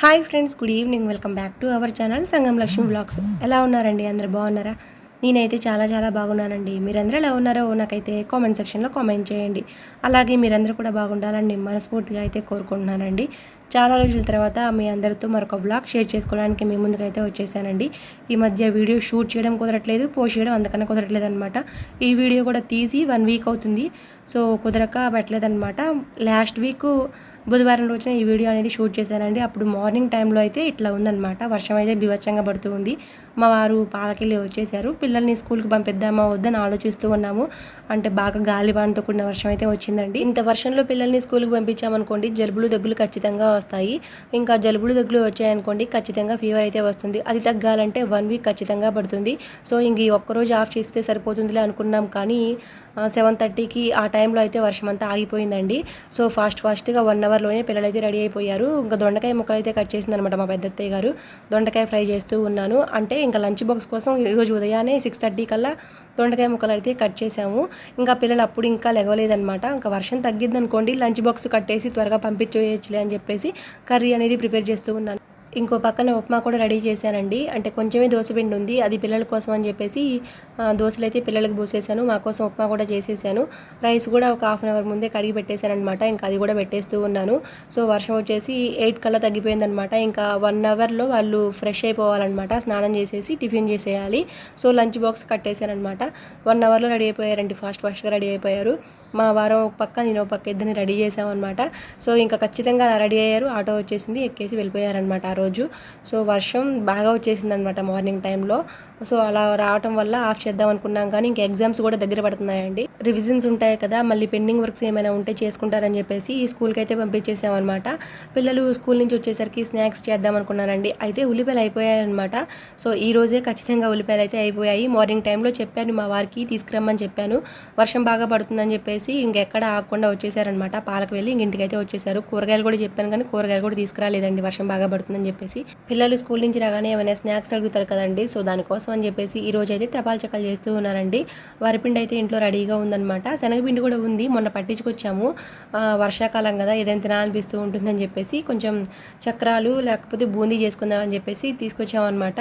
Hi friends good evening. Welcome back to our channel Sangam Lakshmi blogs. ఎలా ఉన్నారండి? అందరు బాగున్నారా? నేనైతే చాలా చాలా బాగున్నానండి. మీరందరూ ఎలా ఉన్నారో నాకైతే కామెంట్ సెక్షన్లో కామెంట్ చేయండి. అలాగే మీరందరూ కూడా బాగుండాలని మనస్ఫూర్తిగా అయితే కోరుకుంటున్నానండి. చాలా రోజుల తర్వాత మీ అందరితో మరొక బ్లాగ్ షేర్ చేసుకోవడానికి మీ ముందుకైతే వచ్చేసానండి. ఈ మధ్య వీడియో షూట్ చేయడం కుదరట్లేదు పోస్ట్ చేయడం అందుకన్నా కుదరట్లేదు అనమాట ఈ వీడియో కూడా తీసి వన్ వీక్ అవుతుంది. సో కుదరక పెట్టలేదన్నమాట. లాస్ట్ వీక్ బుధవారం రోజున ఈ వీడియో అనేది షూట్ చేశానండి. అప్పుడు మార్నింగ్ టైంలో అయితే ఇట్లా ఉందన్నమాట. వర్షం అయితే బివచ్చంగా పడుతూ ఉంది. మా వారు పాలకెళ్ళి వచ్చేసారు పిల్లల్ని స్కూల్కి పంపిద్దామా వద్దని ఆలోచిస్తూ ఉన్నాము. అంటే బాగా గాలి కూడిన వర్షం అయితే వచ్చిందండి. ఇంత వర్షంలో పిల్లల్ని స్కూల్కి పంపించామనుకోండి జలుబులు దగ్గులు ఖచ్చితంగా వస్తాయి. ఇంకా జలుబులు దగ్గులు వచ్చాయనుకోండి ఖచ్చితంగా ఫీవర్ అయితే వస్తుంది. అది తగ్గాలంటే వన్ వీక్ ఖచ్చితంగా పడుతుంది. సో ఇంక ఈ ఒక్కరోజు ఆఫ్ చేస్తే సరిపోతుందిలే అనుకున్నాం కానీ సెవెన్ థర్టీకి ఆ టైంలో అయితే వర్షం అంతా ఆగిపోయిందండి. సో ఫాస్ట్ ఫాస్ట్గా వన్ అవర్ పిల్లలు అయితే రెడీ అయిపోయారు. ఇంకా దొండకాయ ముక్కలు అయితే కట్ చేసింది అనమాట మా పెద్దత్తయ్య గారు. దొండకాయ ఫ్రై చేస్తూ ఉన్నాను. అంటే ఇంకా లంచ్ బాక్స్ కోసం ఈరోజు ఉదయాన్నే సిక్స్ థర్టీ కల్లా దొండకాయ ముక్కలు అయితే కట్ చేసాము ఇంకా పిల్లలు అప్పుడు ఇంకా లెగవలేదనమాట ఇంకా వర్షం తగ్గిద్ది అనుకోండి లంచ్ బాక్స్ కట్టేసి త్వరగా పంపించేయచ్చులే అని చెప్పేసి కర్రీ అనేది ప్రిపేర్ చేస్తూ ఉన్నాను. ఇంకో పక్కన ఉప్మా కూడా రెడీ చేశానండి. అంటే కొంచెమే దోశపిండి ఉంది అది పిల్లల కోసం అని చెప్పేసి దోశలు అయితే పిల్లలకు పోసేసాను. మా కోసం ఉప్మా కూడా చేసేసాను. రైస్ కూడా ఒక హాఫ్ అన్ అవర్ ముందే కడిగి పెట్టేశాను అనమాట ఇంకా అది కూడా పెట్టేస్తూ ఉన్నాను. సో వర్షం వచ్చేసి ఎయిట్ కల్లా తగ్గిపోయిందనమాట ఇంకా వన్ అవర్లో వాళ్ళు ఫ్రెష్ అయిపోవాలన్నమాట. స్నానం చేసేసి టిఫిన్ చేసేయాలి. సో లంచ్ బాక్స్ కట్టేశానమాట వన్ అవర్లో రెడీ అయిపోయారండి. ఫాస్ట్ ఫాస్ట్గా రెడీ అయిపోయారు. మా వారం ఒక పక్క నేను ఒక పక్క ఇద్దరిని రెడీ చేసామన్నమాట సో ఇంకా ఖచ్చితంగా రెడీ అయ్యారు. ఆటో వచ్చేసింది ఎక్కేసి వెళ్ళిపోయారనమాట రోజు. సో వర్షం బాగా వచ్చేసిందనమాట మార్నింగ్ టైంలో. సో అలా రావటం వల్ల ఆఫ్ చేద్దాం అనుకున్నాం కానీ ఇంకా ఎగ్జామ్స్ కూడా దగ్గర పడుతున్నాయండి. రివిజన్స్ ఉంటాయి కదా మళ్ళీ పెండింగ్ వర్క్స్ ఏమైనా ఉంటే చేసుకుంటారని చెప్పేసి ఈ స్కూల్కి అయితే పంపించేసామన్నమాట. పిల్లలు స్కూల్ నుంచి వచ్చేసరికి స్నాక్స్ చేద్దాం అనుకున్నానండి అయితే ఉల్లిపాయలు అయిపోయాయన్నమాట. సో ఈ రోజే ఖచ్చితంగా ఉల్లిపాయలు అయితే అయిపోయాయి. మార్నింగ్ టైంలో చెప్పాను మా వారికి తీసుకురమ్మని చెప్పాను. వర్షం బాగా పడుతుందని చెప్పేసి ఇంకెక్కడ ఆగకుండా వచ్చేసారనమాట పాలకు వెళ్ళి ఇంటికి అయితే వచ్చేసారు. కూరగాయలు కూడా చెప్పాను కానీ కూరగాయలు కూడా తీసుకురాలేదండి. వర్షం బాగా పడుతుందని చెప్పేసి. పిల్లలు స్కూల్ నుంచి రాగానే ఏమైనా స్నాక్స్ అడుగుతారు కదండి. సో దానికోసం అని చెప్పేసి ఈరోజు అయితే తపాల్ చెక్కలు చేస్తూ ఉన్నానండి వరిపిండి అయితే ఇంట్లో రెడీగా ఉందన్నమాట. శనగపిండి కూడా ఉంది. మొన్న పట్టించుకొచ్చాము. వర్షాకాలం కదా ఏదైనా తినాలనిపిస్తూ ఉంటుందని చెప్పేసి కొంచెం చక్రాలు లేకపోతే బూందీ చేసుకుందాం అని చెప్పేసి తీసుకొచ్చామన్నమాట.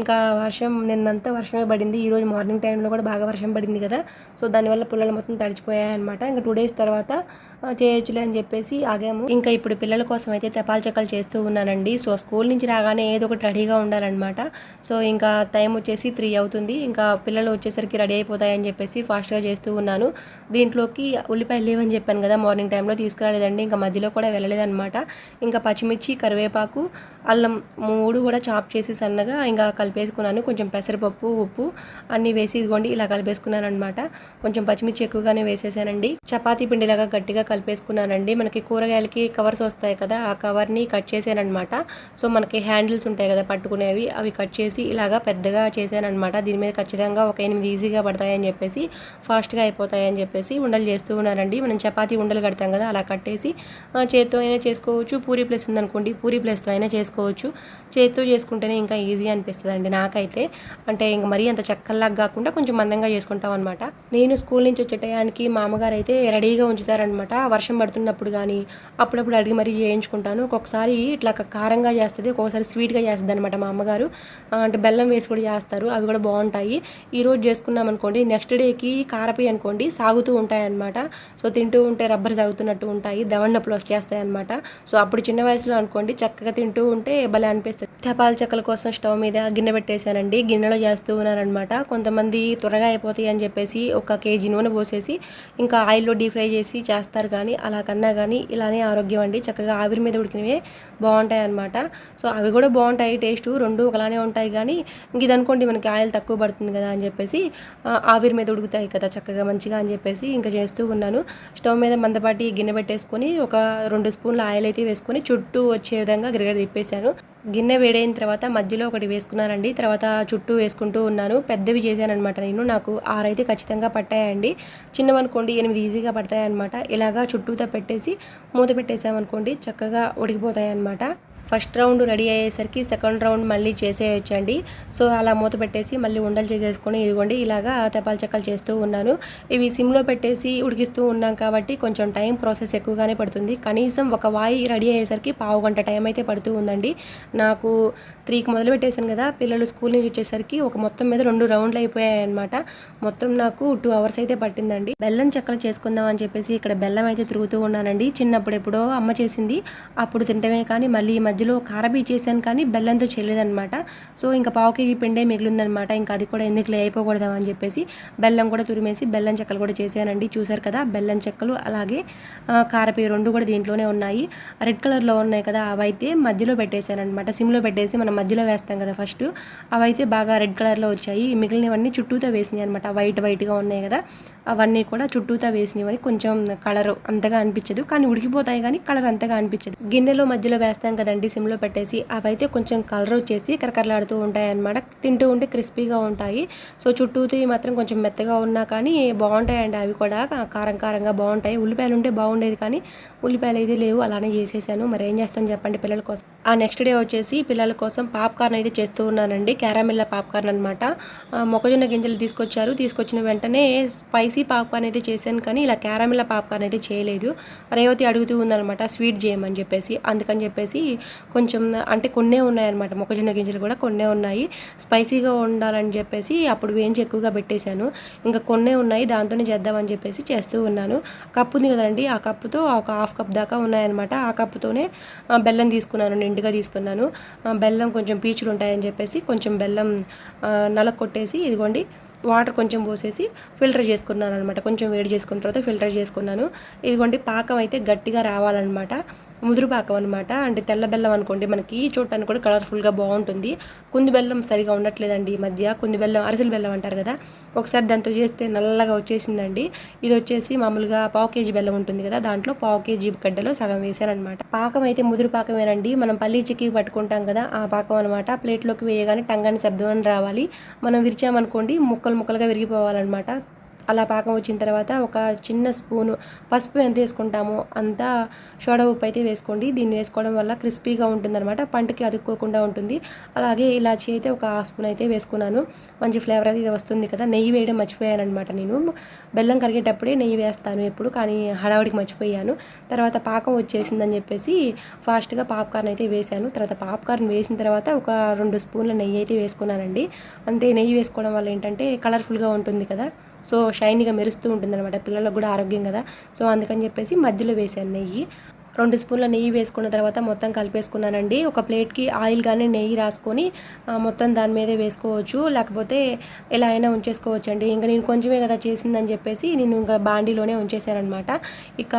ఇంకా వర్షం నిన్నంతా వర్షమే పడింది. ఈరోజు మార్నింగ్ టైంలో కూడా బాగా వర్షం పడింది కదా. సో దానివల్ల పుల్లలు మొత్తం తడిచిపోయాయి అనమాట ఇంకా టూ డేస్ తర్వాత చేయొచ్చులే అని చెప్పేసి ఆగాము. ఇంకా ఇప్పుడు పిల్లల కోసం అయితే తపాల్ చెక్కలు చేస్తూ ఉన్నానండి. సో స్కూల్ నుంచి రాగానే ఏదో ఒకటి రెడీగా ఉండాలన్నమాట. సో ఇంకా టైం వచ్చేసి త్రీ అవుతుంది. ఇంకా పిల్లలు వచ్చేసరికి రెడీ అయిపోతాయని చెప్పేసి ఫాస్ట్గా చేస్తూ ఉన్నాను. దీంట్లోకి ఉల్లిపాయలు లేవని చెప్పాను కదా మార్నింగ్ టైంలో తీసుకురాలేదండి. ఇంకా మధ్యలో కూడా వెళ్ళలేదన్నమాట. ఇంకా పచ్చిమిర్చి కరివేపాకు అల్లం మూడు కూడా చాప్ చేసి సన్నగా ఇంకా కలిపేసుకున్నాను. కొంచెం పెసరపప్పు ఉప్పు అన్నీ వేసి ఇదిగోండి ఇలా కలిపేసుకున్నాను అనమాట కొంచెం పచ్చిమిర్చి ఎక్కువగానే వేసేసానండి. చపాతీ పిండిలాగా గట్టిగా కలిపేసుకున్నానండి. మనకి కూరగాయలకి కవర్స్ వస్తాయి కదా ఆ కవర్ని కట్ చేశానమాట సో మనకి హ్యాండిల్స్ ఉంటాయి కదా పట్టుకునేవి అవి కట్ చేసి ఇలాగా పెద్దగా చేశానమాట దీని మీద ఖచ్చితంగా ఒక ఎనిమిది ఈజీగా పడతాయని చెప్పేసి ఫాస్ట్గా అయిపోతాయని చెప్పేసి ఉండలు చేస్తూ ఉన్నారండి. మనం చపాతీ ఉండలు కడతాం కదా అలా కట్టేసి చేత్తో అయినా చేసుకోవచ్చు పూరి ప్లేస్ ఉందనుకోండి పూరి ప్లస్తో అయినా చేసుకోవచ్చు. చేత్తో చేసుకుంటేనే ఇంకా ఈజీ అనిపిస్తుంది అండి నాకైతే. అంటే ఇంక మరీ అంత చక్కల్లాగా కాకుండా కొంచెం మందంగా చేసుకుంటాం అనమాట నేను స్కూల్ నుంచి వచ్చే టయానికి మా అమ్మగారు అయితే రెడీగా ఉంచుతారనమాట వర్షం పడుతున్నప్పుడు కానీ అప్పుడప్పుడు అడిగి మరీ చేయించుకుంటాను. ఒక్కొక్కసారి ఇట్లా కారంగా చేస్తుంది ఒక్కొక్కసారి స్వీట్గా చేస్తుంది అనమాట మా అమ్మగారు. అంటే బెల్లం వేసి కూడా చేస్తారు అవి కూడా బాగుంటాయి. ఈ రోజు చేసుకున్నాం అనుకోండి నెక్స్ట్ డేకి కారపి అనుకోండి సాగుతూ ఉంటాయి అనమాట సో తింటూ ఉంటే రబ్బర్ సాగుతున్నట్టు ఉంటాయి. దవన్నప్పులు వచ్చేస్తాయి అనమాట సో అప్పుడు చిన్న వయసులో అనుకోండి చక్కగా తింటూ ఉంటే భలే అనిపిస్తుంది. తపాల చెక్కల కోసం స్టవ్ మీద గిన్నె పెట్టేశానండి. గిన్నెలో చేస్తూ ఉన్నారనమాట కొంతమంది త్వరగా అయిపోతాయి అని చెప్పేసి ఒక కేజీ నూనె పోసేసి ఇంకా ఆయిల్లో డీప్ ఫ్రై చేసి చేస్తారు కానీ అలా కన్నా కానీ ఇలానే ఆరోగ్యం అండి. చక్కగా ఆవిరి మీద ఉడికినవే బాగుంటాయి అనమాట సో అవి కూడా బాగుంటాయి టేస్ట్ రెండు ఒకలానే ఉంటాయి కానీ ఇంక ఇది అనుకోండి మనకి ఆయిల్ తక్కువ పడుతుంది కదా అని చెప్పేసి ఆవిరి మీద ఉడుకుతాయి కదా చక్కగా మంచిగా అని చెప్పేసి ఇంకా చేస్తూ ఉన్నాను. స్టవ్ మీద మందపాటి గిన్నె పెట్టేసుకొని ఒక రెండు స్పూన్ల ఆయిల్ అయితే వేసుకొని చుట్టూ వచ్చే విధంగా గిరగడ తిప్పేశాను. గిన్నె వేడైన తర్వాత మధ్యలో ఒకటి వేసుకున్నానండి. తర్వాత చుట్టూ వేసుకుంటూ ఉన్నాను. పెద్దవి చేశానమాట నేను. నాకు ఆరైతే ఖచ్చితంగా పట్టాయండి. చిన్నవనుకోండి ఎనిమిది ఈజీగా పడతాయి అనమాట ఇలాగా చుట్టూతో పెట్టేసి మూత పెట్టేసామనుకోండి చక్కగా ఉడికిపోతాయి అనమాట ఫస్ట్ రౌండ్ రెడీ అయ్యేసరికి సెకండ్ రౌండ్ మళ్ళీ చేసేయొచ్చండి. సో అలా మూత పెట్టేసి మళ్ళీ ఉండలు చేసేసుకొని ఇదిగోండి ఇలాగా తెపాల చెక్కలు చేస్తూ ఉన్నాను. ఇవి సిమ్లో పెట్టేసి ఉడికిస్తూ ఉన్నాం కాబట్టి కొంచెం టైం ప్రాసెస్ ఎక్కువగానే పడుతుంది. కనీసం ఒక వాయి రెడీ అయ్యేసరికి పావు గంట టైం అయితే పడుతూ ఉందండి. నాకు త్రీకి మొదలు పెట్టేశాను కదా పిల్లలు స్కూల్ నుంచి వచ్చేసరికి ఒక మొత్తం మీద రెండు రౌండ్లు అయిపోయాయి అనమాట మొత్తం నాకు టూ అవర్స్ అయితే పట్టిందండి. బెల్లం చెక్కలు చేసుకుందాం అని చెప్పేసి ఇక్కడ బెల్లం అయితే తిరుగుతూ ఉన్నానండి. చిన్నప్పుడు ఎప్పుడో అమ్మ చేసింది అప్పుడు తింటమే కానీ మళ్ళీ ఈ మధ్యలో కారబీ చేశాను కానీ బెల్లంతో చేయలేదన్నమాట. సో ఇంకా పావు కేజీ పిండే మిగిలిందనమాట ఇంకా అది కూడా ఎందుకు అయిపోకూడదాం అని చెప్పేసి బెల్లం కూడా తురిమేసి బెల్లం చెక్కలు కూడా చేశానండి. చూసారు కదా బెల్లం చెక్కలు అలాగే కారపీ రెండు కూడా దీంట్లోనే ఉన్నాయి. రెడ్ కలర్లో ఉన్నాయి కదా అవైతే మధ్యలో పెట్టేశాను అనమాట సిమ్లో పెట్టేసి మనం మధ్యలో వేస్తాం కదా ఫస్ట్. అవైతే బాగా రెడ్ కలర్లో వచ్చాయి. మిగిలినవన్నీ చుట్టూతో వేసినాయి అనమాట వైట్ వైట్గా ఉన్నాయి కదా అవన్నీ కూడా చుట్టూతా వేసినవి. కొంచెం కలర్ అంతగా అనిపించదు. కానీ ఉడికిపోతాయి కానీ కలర్ అంతగా అనిపించదు. గిన్నెలో మధ్యలో వేస్తాం కదండి సిమ్లో పెట్టేసి అవైతే కొంచెం కలర్ వచ్చేసి కరకరలాడుతూ ఉంటాయి అనమాట తింటూ ఉంటే క్రిస్పీగా ఉంటాయి. సో చుట్టూతో మాత్రం కొంచెం మెత్తగా ఉన్నా కానీ బాగుంటాయండి అవి కూడా. కారం కారంగా బాగుంటాయి. ఉల్లిపాయలు ఉంటే బాగుండేది కానీ ఉల్లిపాయలు అయితే లేవు. అలానే చేసేసాను. మరి ఏం చేస్తాను చెప్పండి పిల్లల కోసం. ఆ నెక్స్ట్ డే వచ్చేసి పిల్లల కోసం పాప్కార్న్ అయితే చేస్తూ ఉన్నానండి. క్యారామిల్ల పాప్కార్న్ అనమాట మొక్కజొన్న గింజలు తీసుకొచ్చారు. తీసుకొచ్చిన వెంటనే స్పైసీ పాప్కార్న్ అయితే చేశాను కానీ ఇలా క్యారామిల్ల పాప్కార్న్ అయితే చేయలేదు. రేవతి అడుగుతూ ఉందనమాట స్వీట్ చేయమని చెప్పేసి. అందుకని చెప్పేసి కొంచెం అంటే కొన్నే ఉన్నాయన్నమాట. మొక్కజొన్న గింజలు కూడా కొన్నే ఉన్నాయి. స్పైసీగా ఉండాలని చెప్పేసి అప్పుడు వేయించి ఎక్కువగా పెట్టేశాను. ఇంకా కొన్నే ఉన్నాయి దాంతోనే చేద్దామని చెప్పేసి చేస్తూ ఉన్నాను. కప్పు ఉంది కదండి ఆ కప్పుతో ఒక హాఫ్ కప్ దాకా ఉన్నాయన్నమాట. ఆ కప్పుతోనే బెల్లం తీసుకున్నాను నిండుగా తీసుకున్నాను. బెల్లం కొంచెం పీచులు ఉంటాయని చెప్పేసి కొంచెం బెల్లం నలక కొట్టేసి ఇదిగోండి వాటర్ కొంచెం పోసేసి ఫిల్టర్ చేసుకున్నాను అనమాట కొంచెం వేడి చేసుకున్న తర్వాత ఫిల్టర్ చేసుకున్నాను. ఇదిగోండి పాకం అయితే గట్టిగా రావాలన్నమాట. ముదురు పాకం అనమాట అంటే తెల్ల బెల్లం అనుకోండి మనకి చూడటానికి కూడా కలర్ఫుల్గా బాగుంటుంది. కుంది బెల్లం సరిగా ఉండట్లేదండి ఈ మధ్య. కుంది బెల్లం అరిసెల బెల్లం అంటారు కదా ఒకసారి దాంతో చేస్తే నల్లగా వచ్చేసిందండి. ఇది వచ్చేసి మామూలుగా పావు కేజీ బెల్లం ఉంటుంది కదా దాంట్లో పావు కేజీ గడ్డలో సగం వేసాను అనమాట పాకం అయితే ముదురు పాకమేనండి. మనం పల్లీ చిక్కి పట్టుకుంటాం కదా ఆ పాకం అనమాట ప్లేట్లోకి వేయగానే టంగాని శబ్దం అని రావాలి. మనం విరిచామనుకోండి ముక్కలు ముక్కలుగా విరిగిపోవాలన్నమాట. అలా పాకం వచ్చిన తర్వాత ఒక చిన్న స్పూను పసుపు ఎంత వేసుకుంటామో అంత సోడా ఉప్పు అయితే వేసుకోండి. దీన్ని వేసుకోవడం వల్ల క్రిస్పీగా ఉంటుందన్నమాట. పంటకి అతుక్కోకుండా ఉంటుంది. అలాగే ఇలాచి అయితే ఒక హాఫ్ స్పూన్ అయితే వేసుకున్నాను. మంచి ఫ్లేవర్ అయితే ఇది వస్తుంది కదా. నెయ్యి వేయడం మర్చిపోయానమాట నేను. బెల్లం కరిగేటప్పుడే నెయ్యి వేస్తాను ఎప్పుడు కానీ హడావుడికి మర్చిపోయాను. తర్వాత పాకం వచ్చేసిందని చెప్పేసి ఫాస్ట్గా పాప్కార్న్ అయితే వేశాను. తర్వాత పాప్కార్న్ వేసిన తర్వాత ఒక రెండు స్పూన్ల నెయ్యి అయితే వేసుకున్నానండి. అంటే నెయ్యి వేసుకోవడం వల్ల ఏంటంటే కలర్ఫుల్గా ఉంటుంది కదా. సో షైనీగా మెరుస్తూ ఉంటుంది అనమాట పిల్లలకు కూడా ఆరోగ్యం కదా. సో అందుకని చెప్పేసి మధ్యలో వేసాను నెయ్యి. రెండు స్పూన్ల నెయ్యి వేసుకున్న తర్వాత మొత్తం కలిపేసుకున్నానండి. ఒక ప్లేట్కి ఆయిల్ కానీ నెయ్యి రాసుకొని మొత్తం దాని మీదే వేసుకోవచ్చు. లేకపోతే ఎలా అయినా ఉంచేసుకోవచ్చు అండి ఇంకా నేను కొంచెమే కదా చేసిందని చెప్పేసి నేను ఇంకా బాండీలోనే ఉంచేసానమాట ఇక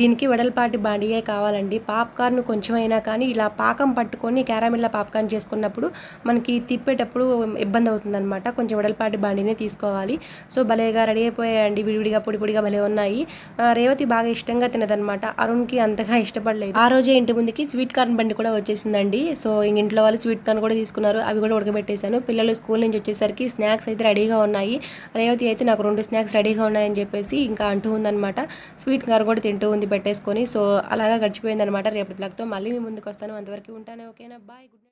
దీనికి వెడల్పాటి బాండీయే కావాలండి. పాప్కార్న్ కొంచెమైనా కానీ ఇలా పాకం పట్టుకొని క్యారామిల్లా పాప్కార్న్ చేసుకున్నప్పుడు మనకి తిప్పేటప్పుడు ఇబ్బంది అవుతుందన్నమాట కొంచెం వెడల్పాటి బాండీనే తీసుకోవాలి. సో భలేగా రెడీ అయిపోయాయండి. విడివిడిగా పొడి పొడిగా భలే ఉన్నాయి. రేవతి బాగా ఇష్టంగా తినదనమాట అరుణ్కి అంతగా ఇష్టపడలేదు. ఆ రోజే ఇంటి ముందుకి స్వీట్ కార్న్ బండి కూడా వచ్చేసిందండి. సో ఇంట్లో వాళ్ళు స్వీట్ కార్న్ కూడా తీసుకున్నారు. అవి కూడా ఉడకబెట్టేశాను. పిల్లలు స్కూల్ నుంచి వచ్చేసరికి స్నాక్స్ అయితే రెడీగా ఉన్నాయి. రేవతి అయితే నాకు రెండు స్నాక్స్ రెడీగా ఉన్నాయని చెప్పేసి ఇంకా అంటూ ఉందన్నమాట. స్వీట్ కార్న్ కూడా తింటూ ఉంది పెట్టేసుకొని. సో అలాగా గడిచిపోయిందనమాట రేపటి బ్లాగ్తో. మళ్ళీ మీ ముందుకు వస్తాను. అంతవరకు ఉంటాను. ఓకేనా? బాయ్. గుడ్